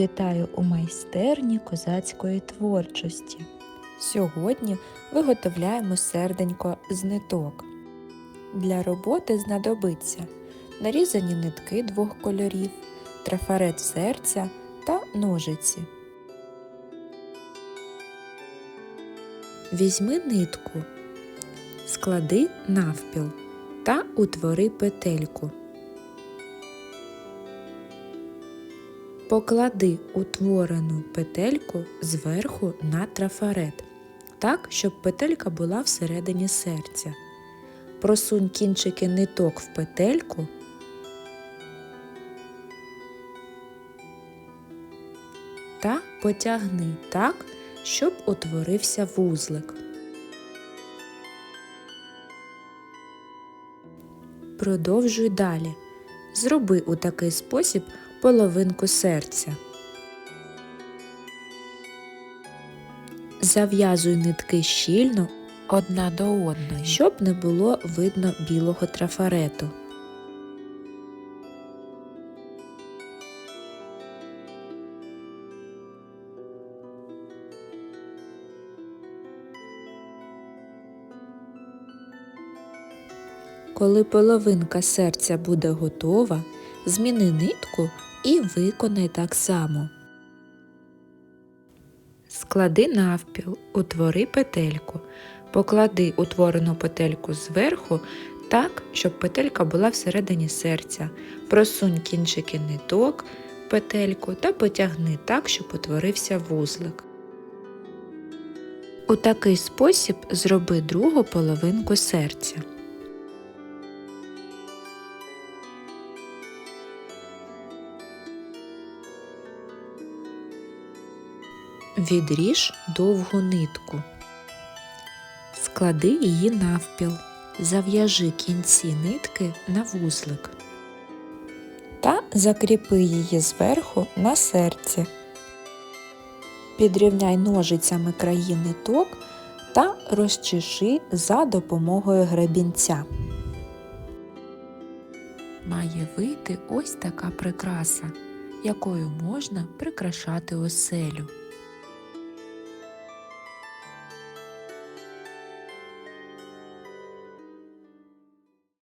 Вітаю у майстерні козацької творчості. Сьогодні виготовляємо серденько з ниток. Для роботи знадобиться нарізані нитки двох кольорів, трафарет серця та ножиці. Візьми нитку, склади навпіл та утвори петельку. Поклади утворену петельку зверху на трафарет, так, щоб петелька була всередині серця. Просунь кінчики ниток в петельку. Та потягни так, щоб утворився вузлик. Продовжуй далі. Зроби у такий спосіб половинку серця. Зав'язуй нитки щільно одна до одної, щоб не було видно білого трафарету. Коли половинка серця буде готова, зміни нитку і виконай так само. Склади навпіл, утвори петельку, поклади утворену петельку зверху так, щоб петелька була всередині серця. Просунь кінчики ниток, петельку та потягни так, щоб утворився вузлик. У такий спосіб зроби другу половинку серця. Відріж довгу нитку. Склади її навпіл. Зав'яжи кінці нитки на вузлик та закріпи її зверху на серці. Підрівняй ножицями краї ниток та розчеши за допомогою гребінця. Має вийти ось така прикраса, якою можна прикрашати оселю.